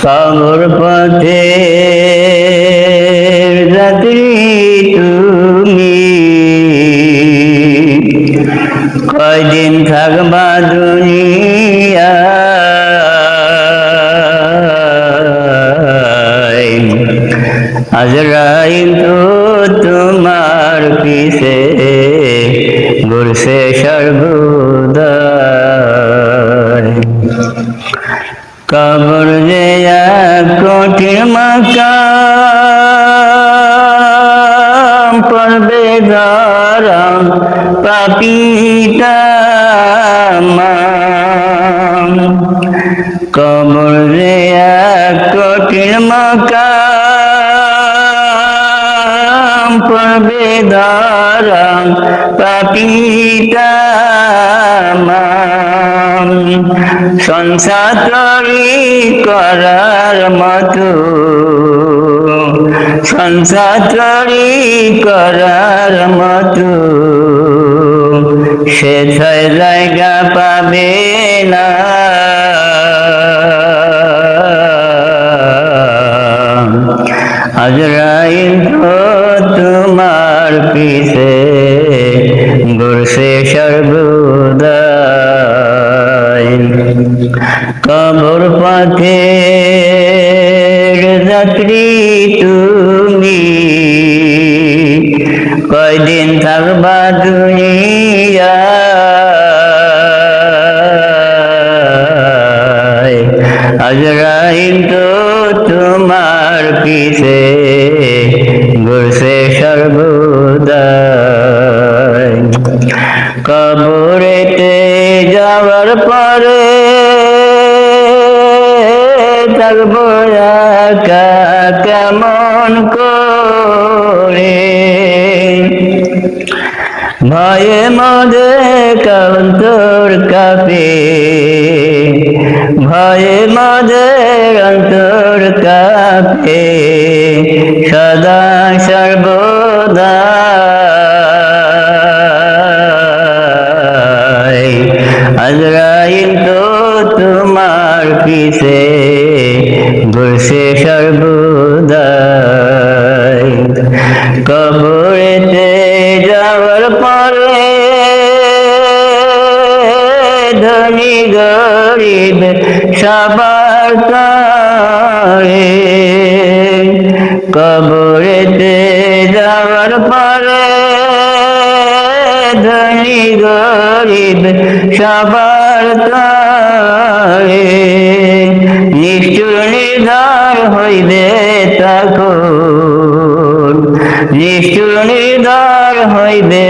কবর পথে যাত্রী তুমি কয়দিন থাকবা দুনিয়া? আজরাইল তো পড়বে ধরম পাপিতা কবর এক কঠিন মাকাম পড়বে ধরম পাপিতা সংসার করার মতো। সংসার করার মতো। সে জায়গা পাবে না। আজরাইল তোমার পিছে যাত্রী তুমি কয়দিন থাকবা দুনিয়া? আজরাইল তো তোমার পিছে ঘুরছে সর্বদা কবরেতে একা কেমন করে? ভয়ে মদে তোর কাপে। ভয়ে মদে তোর কাপে। ধনী গরিব সবার তরে কবরেতে যাওয়ার পরে ধনী গরিব সবার তরে নিষ্ঠুর নির্ধার হইবে তখন। নিষ্ঠুর নির্ধার হইবে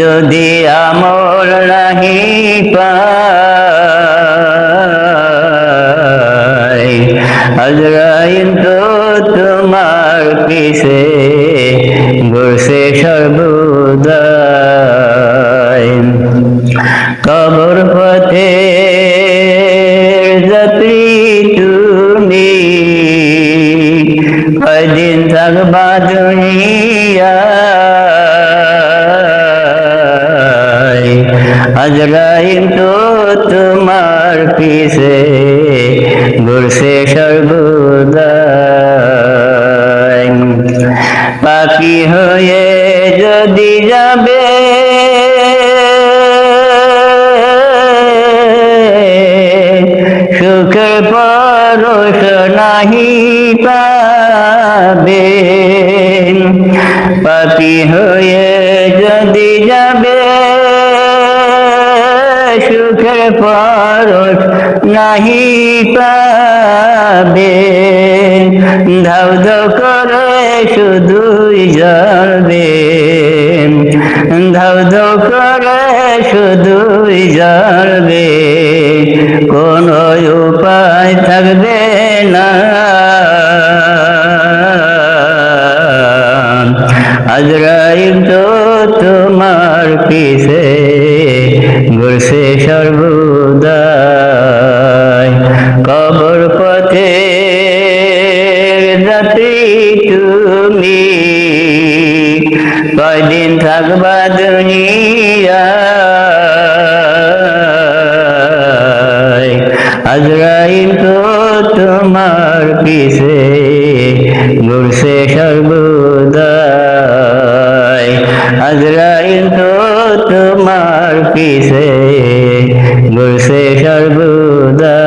যদি আমল নাহি পাই তো তোমার পিছে ঘুরছে সর্বদা কবর পথে যাত্রী তুমি কয়দিন থাকবা আজরাইল তো তোমার পিছে ঘুরছে সর্বদা পাখি হয়ে যদি যাবে, সুখের পরশ নাহি পাবে পাপি হয়ে পরশ নাহি পাবে। ধাউ ধাউ করে শুধুই জ্বলবে ধাউ ধাউ করে শুধুই জ্বলবে কোনো উপায় থাকবে না। আজরাইল তো তোমার পিছে ঘুরছে সর্বদা কয়দিন থাকবা দুনিয়া? আজরাইল তো তোমার পিছে, ঘুরছে সর্বদাই। আজরাইল তো তোমার পিছে, ঘুরছে সর্বদাই।